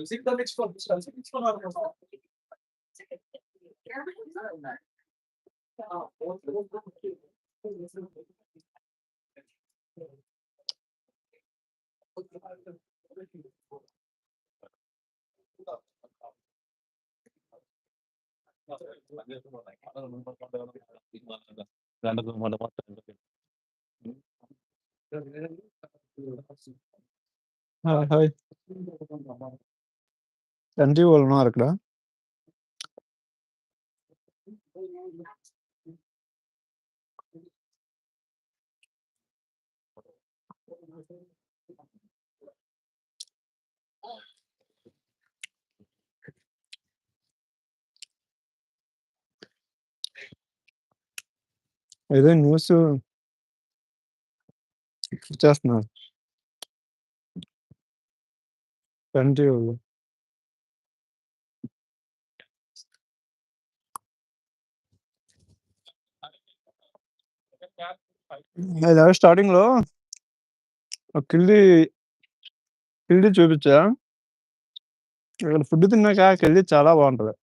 Music the mix for this one. Mix for I'm മല മാത്രം hi hi వాళ్ళు ఉన్నారు ఇక్కడ ఏదో న్యూస్ చేస్తున్నారు ఎన్టీ వాళ్ళు అది స్టార్టింగ్లో. ఒక కిల్లి కిల్లి చూపించా. ఇక్కడ ఫుడ్ తిన్నాక కిల్లి చాలా బాగుంటది.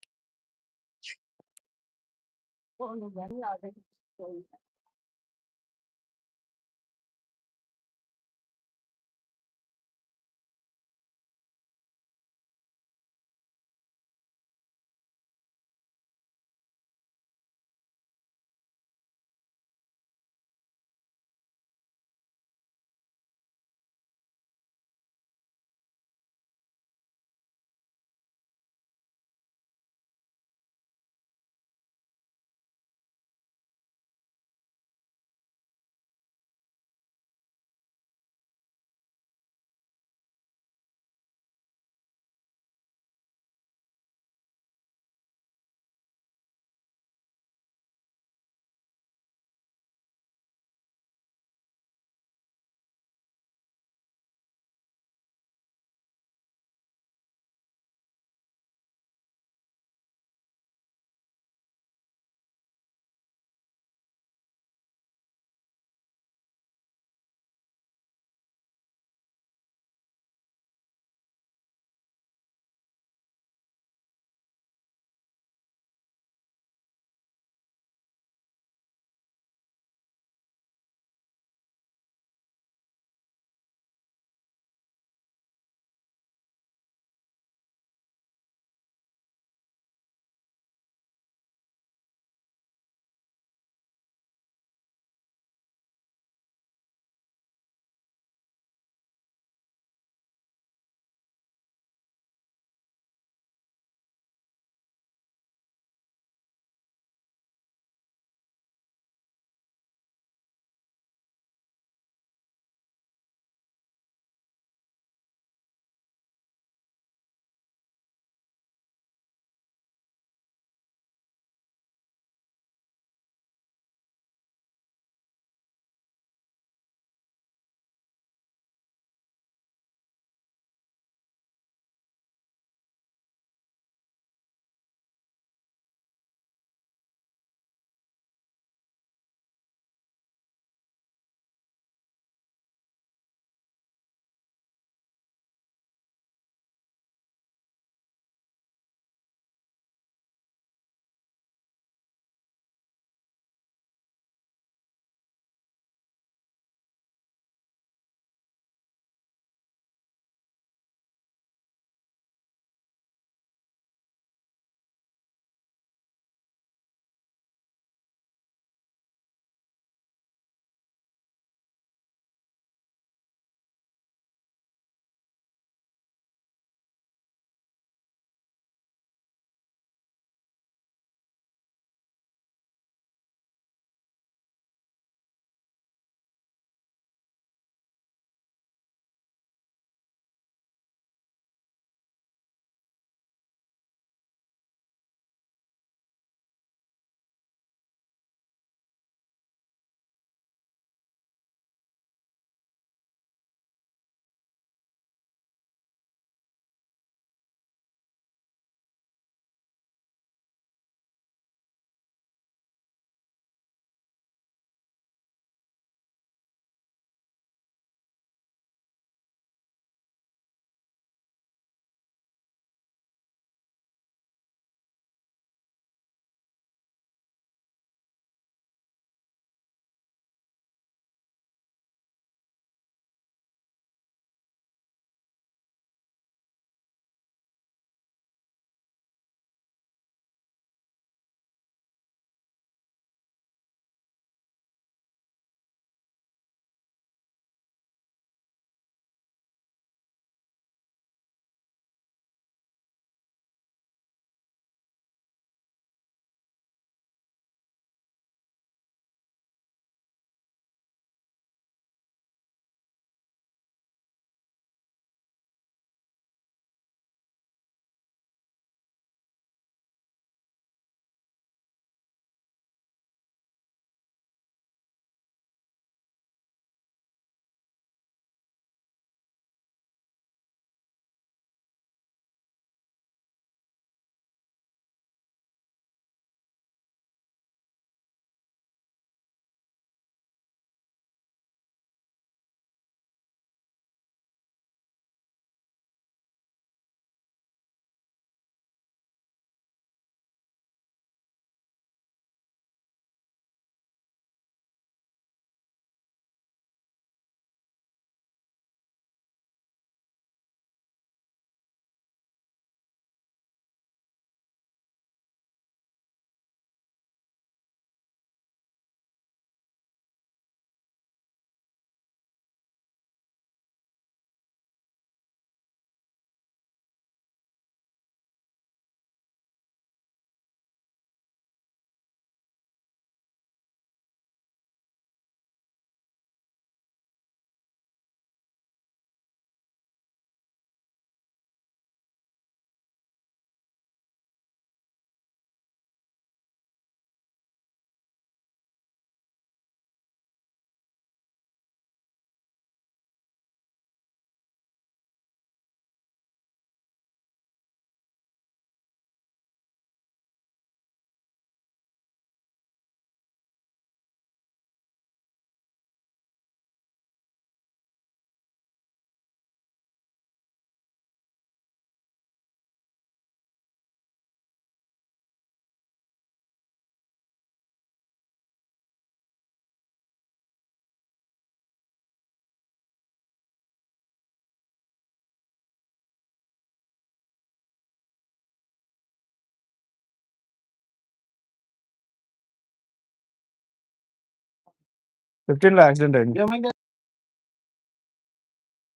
ఫిఫ్టీన్లో యాక్సిడెంట్ అయింది ఏమైంది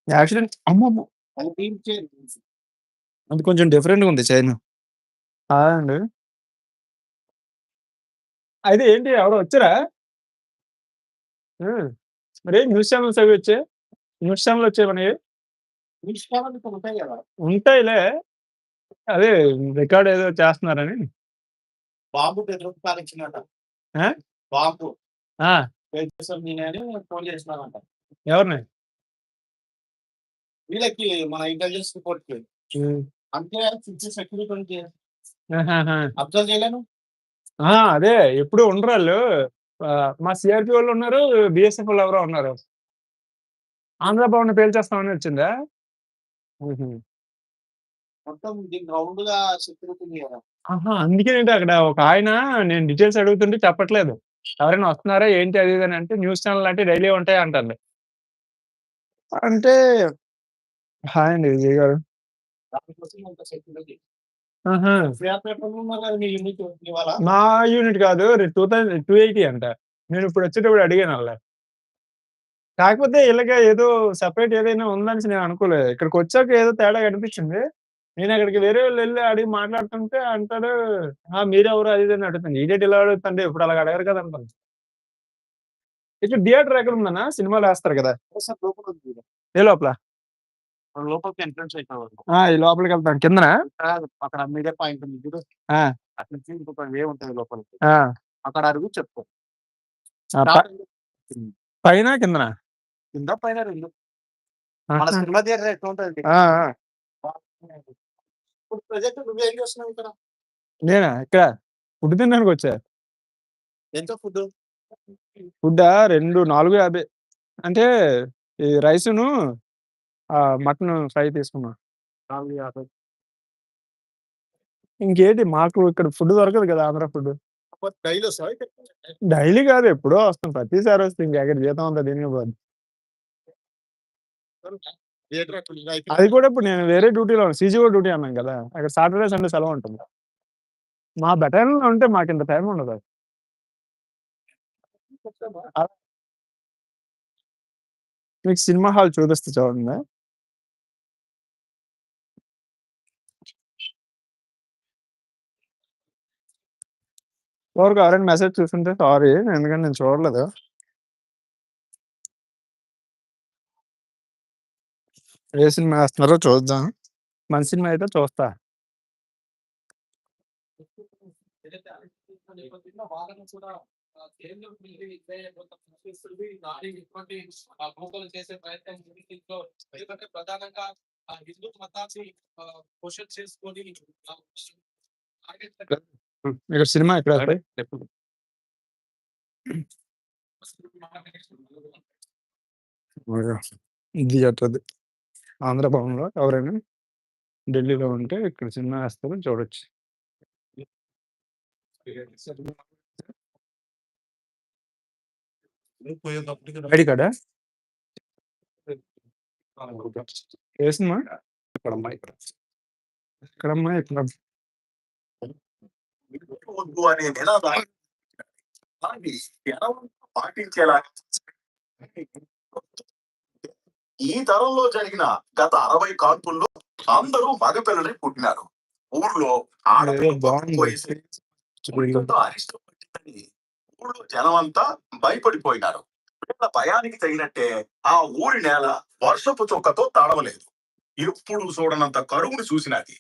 యాక్సిడెంట్ అమ్మమ్మ అది టీమ్ చేయాలి అది కొంచెం డిఫరెంట్ ఉంది చైన్ అండి అయితే ఏంటి ఎవరో వచ్చారా. మరి న్యూస్ ఛానల్స్ అవి వచ్చాయి న్యూస్ ఛానల్ వచ్చాయి మనకి నిష్కామని ఉంటాయి కదా ఉంటాయిలే అదే రికార్డ్ ఏదో చేస్తున్నారని బాంబు పాలించినట ఆ? బాంబు ఫోన్ చేసినానంట ఎవరిని? వీళ్ళకి మన ఇంటెలిజెన్స్ రిపోర్ట్కి. అంటే సెక్యూరిటీ ఆహాహా. అబ్జర్వ్ చేయలేను. ఆ, అదే ఎప్పుడు ఉండరు వాళ్ళు. మా సిఆర్పి వాళ్ళు ఉన్నారు బిఎస్ఎఫ్ వాళ్ళు ఎవరో ఉన్నారు. ఆంధ్ర భవన్ పేల్చేస్తామని వచ్చిందా. మొత్తం రౌండ్గా సెక్యూరిటీ అందుకేనంటే అక్కడ ఒక ఆయన నేను డీటెయిల్స్ అడుగుతుంటే చెప్పట్లేదు. ఎవరైనా వస్తున్నారా? ఏంటి అది ఇది అని అంటే న్యూస్ ఛానల్ అంటే డైలీ ఉంటాయి అంటారు. అంటే హాయ్ అండి విజయ్ గారు. ఆహా. మీ యూనిట్ కాదు టూ థౌసండ్ టూ ఎయిటీ అంట. నేను ఇప్పుడు వచ్చేటప్పుడు అడిగాను అలా కాకపోతే ఇలాగ ఏదో సెపరేట్ ఏదైనా ఉందని నేను అనుకోలేదు. ఇక్కడికి వచ్చాక ఏదో తేడా కనిపించింది. నేను అక్కడికి వేరే వాళ్ళు వెళ్ళి అడిగి మాట్లాడుతుంటే అంటాడు "ఆ, మీరెవరు? అది ఇది అని అడుగుతుంది ఈడేటి ఇలా అడుగుతుంది ఇప్పుడు అలా అడగరు కదా అంటాను. ఇక్కడ థియేటర్ ఎక్కడ ఉందన్నా? సినిమాలు వేస్తారు కదా. ఏ లోపల? లోపలికి ఎంట్రన్స్ ఈ లోపలికి వెళ్తాను. కిందన? అక్కడ మీడియా పాయింట్ ఉంది చూడు. నుంచి ఇంకొక వే ఉంటుంది లోపలికి. ఆ, అక్కడ అడుగు ప- పైన కిందన? కింద పైన రెండు. మన సినిమా థియేటర్ ఎట్లా ఉంటుంది. ఇప్పుడు ప్రజెంట్ నువ్వేం చేస్తున్నావు ఇక్కడ? నేనా? ఇక్కడ ఫుడ్ తినడానికి వచ్చా? ఎంత ఫుడ్ ఫుడ్ రెండు నాలుగు యాభై. అంటే ఈ రైసును మటన్ ఫ్రై తీసుకున్నా. నాలుగు యాభై. ఇంకేంటి? మాకు ఇక్కడ ఫుడ్ దొరకదు కదా ఆంధ్ర ఫుడ్. డైలీ వస్తావా? డైలీ కాదు ఎప్పుడో వస్తాం. ప్రతిసారి వస్తుంది ఇంకా ఎక్కడ జీతం అంతా దీనికి పోదు అది కూడా ఇప్పుడు నేను వేరే డ్యూటీలో సీజీఓ డ్యూటీ అన్నాను కదా అక్కడ సాటర్డే సండే సెలవు ఉంటుంది. మా బెటాలియన్లో ఉంటే మాకు ఇంత టైం ఉండదు. మీకు సినిమా హాల్ చూపిస్తే చూడండి. ఎవరికి ఎవరైనా మెసేజ్ చూస్తుంటే సారీ ఎందుకంటే నేను చూడలేదు. ఏ సినిమా వేస్తున్నారో చూద్దాం మన సినిమా అయితే చూస్తా చేసే ప్రయత్నం. ఎందుకంటే ప్రధానంగా హిందూ మతాన్ని క్వశ్చన్ చేసుకొని. ఇక్కడ సినిమా ఎక్కడ వస్తాయి ఇది అట్లది ఆంధ్ర భవన్లో ఎవరైనా ఢిల్లీలో ఉంటే ఇక్కడ సినిమా వేస్తారు చూడొచ్చు. ఐడి కార్డా? ఏ సినిమా? ఎక్కడమ్మా ఇక్కడ. ఎక్కడమ్మా ఇక్కడ అనే నినాదాన్ని పాటించేలా ఈ తరంలో జరిగిన గత అరవై కాల్పుల్లో అందరూ మగపిల్లలే పుట్టినారు. ఊర్లో ఆడపిల్ల బాగుంది. వయసు ఉరికంతో అరిష్టం పట్టిందని ఊళ్ళో జనమంతా భయపడిపోయినారు. వీళ్ళ భయానికి తగినట్టే ఆ ఊరి నేల వర్షపు చుక్కతో తడవలేదు. ఎప్పుడు చూడనంత కరువును చూసినది.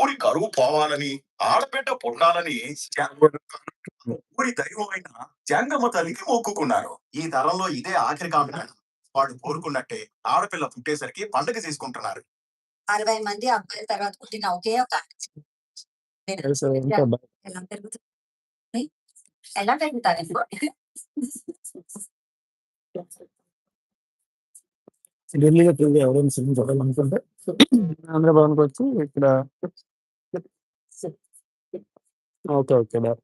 ఊరి కరువు పోవాలని ఆడబిడ్డ పుట్టాలని ఊరి దైవం అయిన జంగమ్మ తల్లికి మొక్కుకున్నారు. ఈ తరంలో ఇదే ఆఖరి కానుక వాడు కోరుకున్నట్టే ఆడపిల్ల పుట్టేసరికి పండగ చేసుకుంటున్నారు. అరవై మంది అబ్బాయిల తర్వాత పుట్టిన ఒకే ఒక ఎలా పెరుగుతుంది? ఎలా పెరుగుతారు ఢిల్లీలో తిరిగి ఎవరైనా సినిమా చూడాలనుకుంటే ఆంధ్ర భవన్కి వచ్చి ఇక్కడ ఓకే. Okay bye